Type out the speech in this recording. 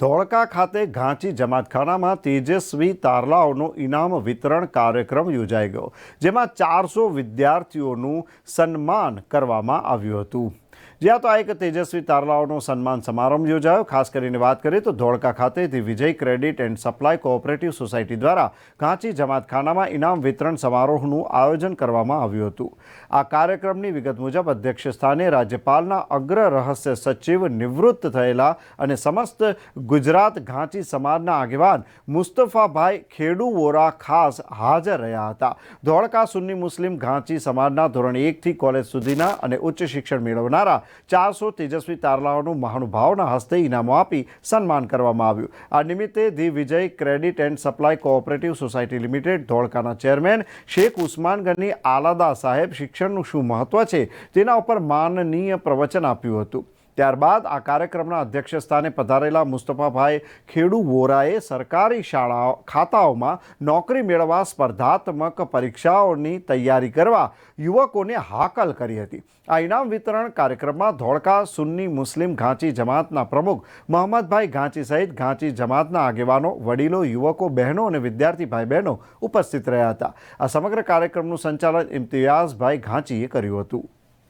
ધોળકા ખાતે ઘાંચી જમાતખાનામાં તેજસ્વી તારલાઓનો ઇનામ વિતરણ કાર્યક્રમ યોજાઈ ગયો, જેમાં ચારસો વિદ્યાર્થીઓનું સન્માન કરવામાં આવ્યું હતું. જ્યાં તો આ એક તેજસ્વી તારલાઓનો સન્માન સમારંભ યોજાયો. ખાસ કરીને વાત કરીએ તો ધોળકા ખાતેથી Vijay credit and supply cooperative society દ્વારા ઘાંચી જમાતખાનામાં ઇનામ વિતરણ સમારોહનું આયોજન કરવામાં આવ્યું હતું. આ કાર્યક્રમની વિગત મુજબ અધ્યક્ષ સ્થાને રાજ્યપાલના અગ્ર રહસ્ય સચિવ નિવૃત્ત થયેલા અને સમસ્ત ગુજરાત ઘાંચી સમાજના આગેવાન મુસ્તફાભાઈ ખેડુ વોરા ખાસ હાજર રહ્યા હતા. ધોળકા સુન્ની મુસ્લિમ ઘાંચી સમાજના ધોરણ એકથી કોલેજ સુધીના અને ઉચ્ચ શિક્ષણ મેળવનારા ચારસો તેજસ્વી તારલાઓનું મહાનુભાવના હસ્તે ઇનામો આપી સન્માન કરવામાં આવ્યું. આ નિમિત્તે the Vijay credit and supply cooperative society limited ધોળકાના chairman Sheikh ઉસ્માનગઢની આલાદા સાહેબ શિક્ષણનું શું મહત્વ છે તેના ઉપર માનનીય પ્રવચન આપ્યું હતું. ત્યારબાદ આ કાર્યક્રમના અધ્યક્ષ સ્થાને પધારેલા મુસ્તફાભાઈ ખેડુ વોરાએ સરકારી શાળાઓ ખાતાઓમાં નોકરી મેળવવા સ્પર્ધાત્મક પરીક્ષાઓની તૈયારી કરવા યુવકોને હાકલ કરી હતી. આ ઇનામ વિતરણ કાર્યક્રમમાં ધોળકા સુન્ની મુસ્લિમ ઘાંચી જમાતના પ્રમુખ મોહમ્મદભાઈ ઘાંચી સહિત ઘાંચી જમાતના આગેવાનો, વડીલો, યુવકો, બહેનો અને વિદ્યાર્થી ભાઈ બહેનો ઉપસ્થિત રહ્યા હતા. આ સમગ્ર કાર્યક્રમનું સંચાલન ઇમ્તિયાઝભાઈ ઘાંચીએ કર્યું હતું.